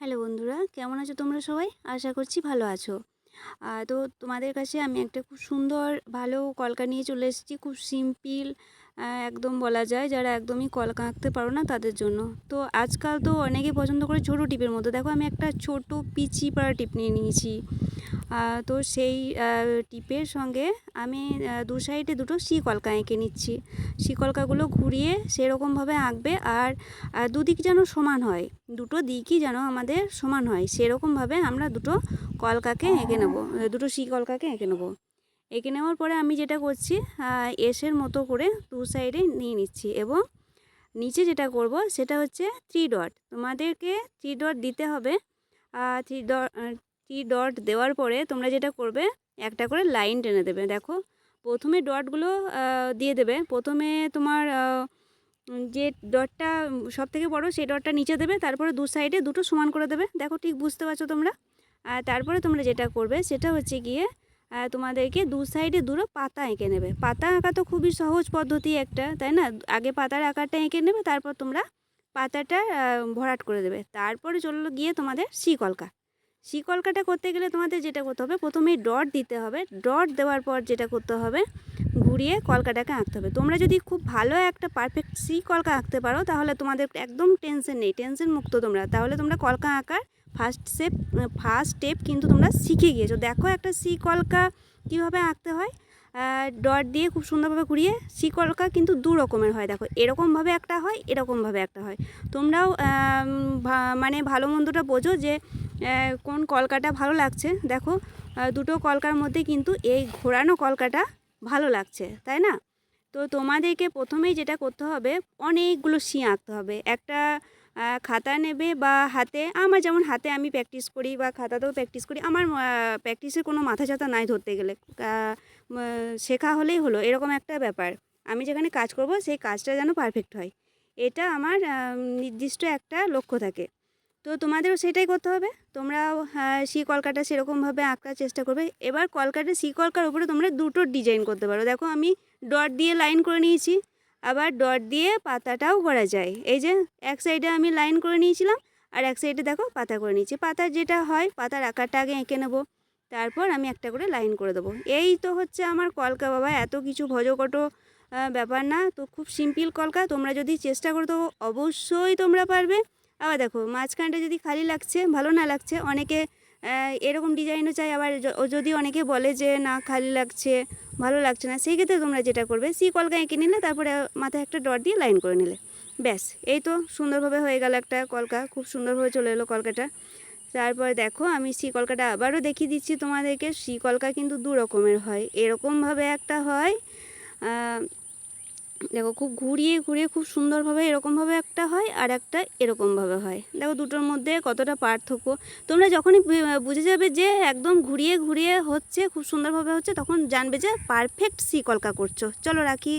Hello বন্ধুরা, কেমন আছো তোমরা সবাই? আশা করছি ভালো আছো। তো তোমাদের কাছে আমি একটা খুব সুন্দর, ভালো কলকা নিয়ে চলে এসেছি। খুব সিম্পল একদম বলা যায় যারা একদমই কলকা আঁকতে পারো না তাদের জন্য। তো আজকাল তো অনেকেই পছন্দ করে ছোট টিপের মতো দেখো আমি একটা ছোট, পিচি পাড়া টিপ নিয়ে নিয়েছি। তো সেই টিপের সঙ্গে আমি দু সাইডে দুটো শিকলকা এঁকে নিচ্ছি। শিকলকাগুলো ঘুরিয়ে সেরকমভাবে আঁকবে আর দুদিক যেন সমান হয়, দুটো দিকই যেন আমাদের সমান হয়, সেরকমভাবে আমরা দুটো কলকাকে এঁকে নেব দুটো শিকলকাকে এঁকে নেব। এঁকে নেওয়ার পরে আমি যেটা করছি এসের মতো করে দু সাইডে নিয়ে নিচ্ছি এবং নিচে যেটা করব সেটা হচ্ছে থ্রি ডট তোমাদেরকে থ্রি ডট দিতে হবে থ্রি ডট থ্রি ডট দেওয়ার পরে তোমরা যেটা করবে, একটা করে লাইন টেনে দেবে। দেখো, প্রথমে ডটগুলো দিয়ে দেবে। প্রথমে তোমার যে ডটটা সব থেকে বড়, সেই ডটটা নিচে দেবে। তারপরে দু সাইডে দুটো সমান করে দেবে। দেখো, ঠিক বুঝতে পারছ তোমরা? আর তারপরে তোমরা যেটা করবে, সেটা হচ্ছে গিয়ে তোমাদেরকে দু সাইডে দুটো পাতা এঁকে নেবে। পাতা আঁকা তো খুবই সহজ পদ্ধতি একটা, তাই না? আগে পাতার আকারটা এঁকে নেবে, তারপর তোমরা পাতাটা ভরাট করে দেবে। তারপরে চলল গিয়ে তোমাদের সি কলকা কাটা করতে গেলে তোমাদের যেটা করতে হবে প্রথমে ডট দিতে হবে। ডট দেওয়ার পর যেটা করতে হবে, ঘুরিয়ে কলকাটাকে আঁকতে হবে। তোমরা যদি খুব ভালো একটা পারফেক্ট সি কলকা আঁকতে পারো, তাহলে তোমাদের একদম টেনশন নেই টেনশন মুক্ত তোমরা। তাহলে তোমরা কলকা আঁকার ফার্স্ট স্টেপ ফার্স্ট স্টেপ কিন্তু তোমরা শিখে গিয়েছো। দেখো একটা সি কলকা কীভাবে আঁকতে হয়। ডট দিয়ে খুব সুন্দরভাবে ঘুরিয়ে সি কলকা কিন্তু দু রকমের হয়। দেখো, এরকমভাবে একটা হয়, এরকমভাবে একটা হয়। তোমরাও মানে ভালো মন্দটা বোঝো যে কোন কলকাটা ভালো লাগছে। দেখো দুটো কলকার মধ্যে কিন্তু এই ঘোরানো কলকাটা ভালো লাগছে, তাই না? তো তোমাদেরকে প্রথমেই যেটা করতে হবে, অনেকগুলো সি আঁকতে হবে। একটা খাতা নেবে বা হাতে আমার যেমন হাতে আমি প্র্যাকটিস করি বা খাতাতেও প্র্যাকটিস করি আমার প্র্যাকটিসের কোনো মাথা ছাতা নাই ধরতে গেলে। শেখা হলেই হলো এরকম একটা ব্যাপার। আমি যেখানে কাজ করব সেই কাজটা যেন পারফেক্ট হয়। এটা আমার নির্দিষ্ট একটা লক্ষ্য থাকে। তো তোমাদেরও সেটাই করতে হবে। তোমরাও হ্যাঁ, সি কলকাটা সেরকমভাবে আঁকার চেষ্টা করবে। এবার কলকাটা সি কলকার উপরে তোমরা দুটো ডিজাইন করতে পারো। দেখো আমি ডট দিয়ে লাইন করে নিয়েছি। আবার ডট দিয়ে পাতাটাও করা যায়। এই যে, এক সাইডে আমি লাইন করে নিয়েছিলাম, আর এক সাইডে দেখো পাতা করে নিয়েছি। পাতার যেটা হয়, পাতার আকারটা আগে এঁকে নেব, তারপর আমি একটা করে লাইন করে দেবো। এই তো হচ্ছে আমার কলকা বাবা, এত কিছু ভজকটো ব্যাপার না। তো খুব সিম্পল কলকা, তোমরা যদি চেষ্টা করো, তো অবশ্যই তোমরা পারবে। আবার দেখো, মাঝখানটা যদি খালি লাগছে, ভালো না লাগছে, অনেকে এরকম ডিজাইনও চাই আবার যদি অনেকে বলে যে, না, খালি লাগছে ভালো লাগছে না। সেই ক্ষেত্রে তোমরা যেটা করবে, সি কলকা এঁকে নিলে, তারপরে মাথায় একটা ডট দিয়ে লাইন করে নিলে। ব্যাস, এই তো সুন্দরভাবে হয়ে গেল একটা কলকা, খুব সুন্দরভাবে চলে এলো কলকাটা। তারপর দেখো, আমি সি কলকাটা আবারও দেখিয়ে দিচ্ছি তোমাদেরকে। সি কলকা কিন্তু দু রকমের হয়। এরকমভাবে একটা হয় দেখো খুব ঘুরিয়ে ঘুরিয়ে খুব সুন্দরভাবে এরকমভাবে একটা হয় আর একটা এরকমভাবে হয়। দেখো দুটোর মধ্যে কতটা পার্থক্য। তোমরা যখনই বুঝে যাবে যে একদম ঘুরিয়ে ঘুরিয়ে হচ্ছে, খুব সুন্দরভাবে হচ্ছে, তখন জানবে যে পারফেক্ট সি কলকা করছ। চলো রাখি।